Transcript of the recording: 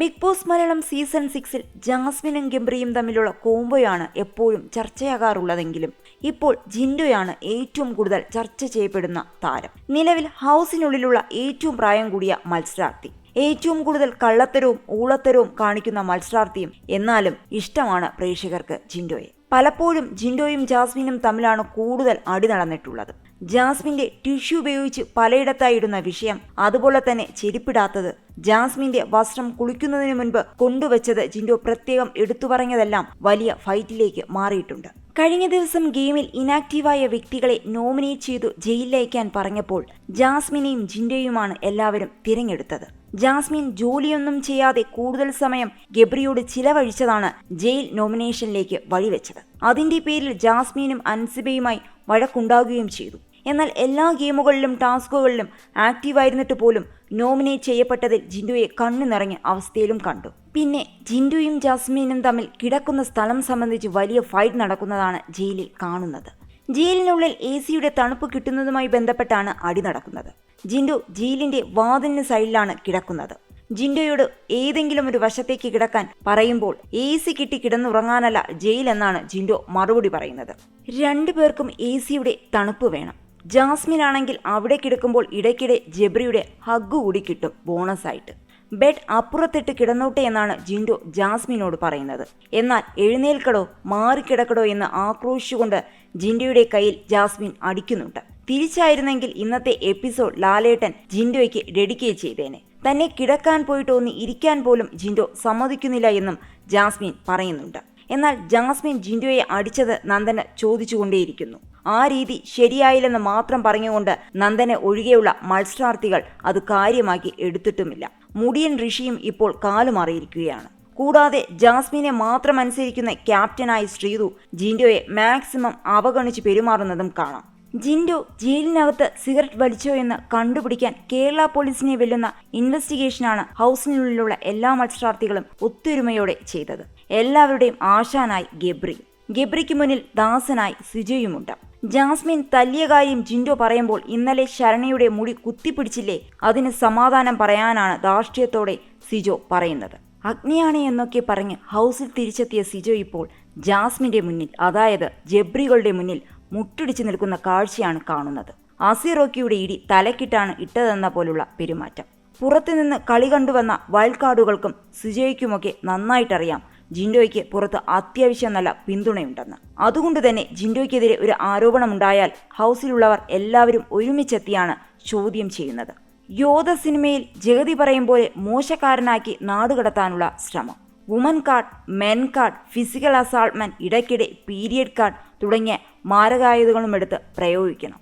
Big boss Malayalam season സിക്സിൽ ജാസ്മിനും ഗംബ്രിയും തമ്മിലുള്ള കോംബോയാണ് എപ്പോഴും ചർച്ചയാകാറുള്ളതെങ്കിലും ഇപ്പോൾ ജിൻഡോയാണ് ഏറ്റവും കൂടുതൽ ചർച്ച ചെയ്യപ്പെടുന്ന താരം. നിലവിൽ ഹൗസിനുള്ളിലുള്ള ഏറ്റവും പ്രായം കൂടിയ മത്സരാർത്ഥി. ഏറ്റവും കൂടുതൽ കള്ളത്തരവും ഊളത്തരവും കാണിക്കുന്ന മത്സരാർത്ഥിയും എന്നാലും ഇഷ്ടമാണ് പ്രേക്ഷകർക്ക് ജിൻഡോയെ. പലപ്പോഴും ജിൻഡോയും ജാസ്മിനും തമ്മിലാണ് കൂടുതൽ അടി നടന്നിട്ടുള്ളത്. ജാസ്മിന്റെ ടിഷ്യൂ ഉപയോഗിച്ച് പലയിടത്തായിടുന്ന വിഷയം. അതുപോലെ തന്നെ ചെരിപ്പിടാത്തത്. ജാസ്മിന്റെ വസ്ത്രം കുളിക്കുന്നതിന് മുൻപ് കൊണ്ടുവച്ചത് ജിൻഡോ പ്രത്യേകം എടുത്തു പറഞ്ഞതെല്ലാം വലിയ ഫൈറ്റിലേക്ക് മാറിയിട്ടുണ്ട്. കഴിഞ്ഞ ദിവസം ഗെയിമിൽ ഇനാക്റ്റീവായ വ്യക്തികളെ നോമിനേറ്റ് ചെയ്തു ജയിലിലയക്കാൻ പറഞ്ഞപ്പോൾ ജാസ്മിനെയും ജിൻഡോയുമാണ് എല്ലാവരും തിരഞ്ഞെടുത്തത്. ജാസ്മിൻ ജോലിയൊന്നും ചെയ്യാതെ കൂടുതൽ സമയം ഗബ്രിയോട് ചിലവഴിച്ചതാണ് ജയിൽ നോമിനേഷനിലേക്ക് വഴിവെച്ചത്. അതിന്റെ പേരിൽ ജാസ്മിനും അൻസിബയുമായി വഴക്കുണ്ടാകുകയും ചെയ്തു. എന്നാൽ എല്ലാ ഗെയിമുകളിലും ടാസ്കുകളിലും ആക്റ്റീവായിരുന്നിട്ട് പോലും നോമിനേറ്റ് ചെയ്യപ്പെട്ടതിൽ ജിൻഡുയെ കണ്ണു നിറഞ്ഞ അവസ്ഥയിലും കണ്ടു. പിന്നെ ജിൻഡുയും ജാസ്മീനും തമ്മിൽ കിടക്കുന്ന സ്ഥലം സംബന്ധിച്ച് വലിയ ഫൈറ്റ് നടക്കുന്നതാണ് ജയിലിൽ കാണുന്നത്. ജയിലിനുള്ളിൽ എ സിയുടെ തണുപ്പ് കിട്ടുന്നതുമായി ബന്ധപ്പെട്ടാണ് അടി നടക്കുന്നത്. ജിൻഡു ജയിലിന്റെ വാതിലിന് സൈഡിലാണ് കിടക്കുന്നത്. ജിൻഡോയോട് ഏതെങ്കിലും ഒരു വശത്തേക്ക് കിടക്കാൻ പറയുമ്പോൾ എ സി കിട്ടി കിടന്നുറങ്ങാനല്ല ജയിൽ എന്നാണ് ജിൻഡോ മറുപടി പറയുന്നത്. രണ്ടുപേർക്കും എ സിയുടെ തണുപ്പ് വേണം. ജാസ്മിൻ ആണെങ്കിൽ അവിടെ കിടക്കുമ്പോൾ ഇടയ്ക്കിടെ ജബ്രിയുടെ ഹഗ് കൂടി കിട്ടും ബോണസായിട്ട്. ബെഡ് അപ്പുറത്തിട്ട് കിടന്നോട്ടെ എന്നാണ് ജിൻഡോ ജാസ്മിനോട് പറയുന്നത്. എന്നാൽ എഴുന്നേൽക്കടോ മാറിക്കിടക്കടോ എന്ന് ആക്രോശിച്ചുകൊണ്ട് ജിൻഡോയുടെ കയ്യിൽ ജാസ്മിൻ അടിക്കുന്നുണ്ട്. തിരിച്ചായിരുന്നെങ്കിൽ ഇന്നത്തെ എപ്പിസോഡ് ലാലേട്ടൻ ജിൻഡോയ്ക്ക് ഡെഡിക്കേറ്റ് ചെയ്തേനെ. തന്നെ കിടക്കാൻ പോയിട്ട് ഒന്ന് ഇരിക്കാൻ പോലും ജിൻഡോ സമ്മതിക്കുന്നില്ല എന്നും ജാസ്മിൻ പറയുന്നുണ്ട്. എന്നാൽ ജാസ്മിൻ ജിൻഡോയെ അടിച്ചത് നന്ദന ചോദിച്ചുകൊണ്ടേയിരിക്കുന്നു. ആ രീതി ശരിയായില്ലെന്ന് മാത്രം പറഞ്ഞുകൊണ്ട് നന്ദനെ ഒഴികെയുള്ള മത്സരാർത്ഥികൾ അത് കാര്യമാക്കി എടുത്തിട്ടുമില്ല. മുടിയൻ ഋഷിയും ഇപ്പോൾ കാലുമാറിയിരിക്കുകയാണ്. കൂടാതെ ജാസ്മിനെ മാത്രം അനുസരിക്കുന്ന ക്യാപ്റ്റനായ ശ്രീതു ജിൻഡോയെ മാക്സിമം അവഗണിച്ച് പെരുമാറുന്നതും കാണാം. ജിൻഡോ ജയിലിനകത്ത് സിഗരറ്റ് വലിച്ചോ എന്ന് കണ്ടുപിടിക്കാൻ കേരള പോലീസിനെ വെല്ലുന്ന ഇൻവെസ്റ്റിഗേഷനാണ് ഹൗസിനുള്ളിലുള്ള എല്ലാ മത്സരാർത്ഥികളും ഒത്തൊരുമയോടെ ചെയ്തത്. എല്ലാവരുടെയും ആശാനായി ഗബ്രി. ഗബ്രിക്ക് മുന്നിൽ ദാസനായി സിജയുമുണ്ട്. ജാസ്മിൻ തല്ലിയ കാര്യം ജിൻഡോ പറയുമ്പോൾ ഇന്നലെ ശരണയുടെ മുടി കുത്തിപ്പിടിച്ചില്ലേ? അതിന് സമാധാനം പറയാനാണ് ധാർഷ്ട്യത്തോടെ സിജോ പറയുന്നത്. അഗ്നിയാണ് എന്നൊക്കെ പറഞ്ഞ് ഹൗസിൽ തിരിച്ചെത്തിയ സിജോ ഇപ്പോൾ ജാസ്മിന്റെ മുന്നിൽ അതായത് ജബ്രികളുടെ മുന്നിൽ മുട്ടിടിച്ചു നിൽക്കുന്ന കാഴ്ചയാണ് കാണുന്നത്. ആസിറോക്കിയുടെ ഇടി തലക്കിട്ടാണ് ഇട്ടതെന്ന പോലുള്ള പെരുമാറ്റം. പുറത്തുനിന്ന് കളി കണ്ടുവന്ന വയൽക്കാടുകൾക്കും സിജോയ്ക്കുമൊക്കെ നന്നായിട്ടറിയാം ജിൻഡോയ്ക്ക് പുറത്ത് അത്യാവശ്യം നല്ല പിന്തുണയുണ്ടെന്ന്. അതുകൊണ്ട് തന്നെ ജിൻഡോയ്ക്കെതിരെ ഒരു ആരോപണമുണ്ടായാൽ ഹൗസിലുള്ളവർ എല്ലാവരും ഒരുമിച്ചെത്തിയാണ് ചോദ്യം ചെയ്യുന്നത്. യോധ സിനിമയിൽ ജഗതി പറയും പോലെ മോശക്കാരനാക്കി നാടുകടത്താനുള്ള ശ്രമം. Woman card men card physical അസാൾട്ട്മെന്റ് ഇടയ്ക്കിടെ പീരിയഡ് കാർഡ് തുടങ്ങിയ മാരകായുധങ്ങളും എടുത്ത് പ്രയോഗിക്കണം.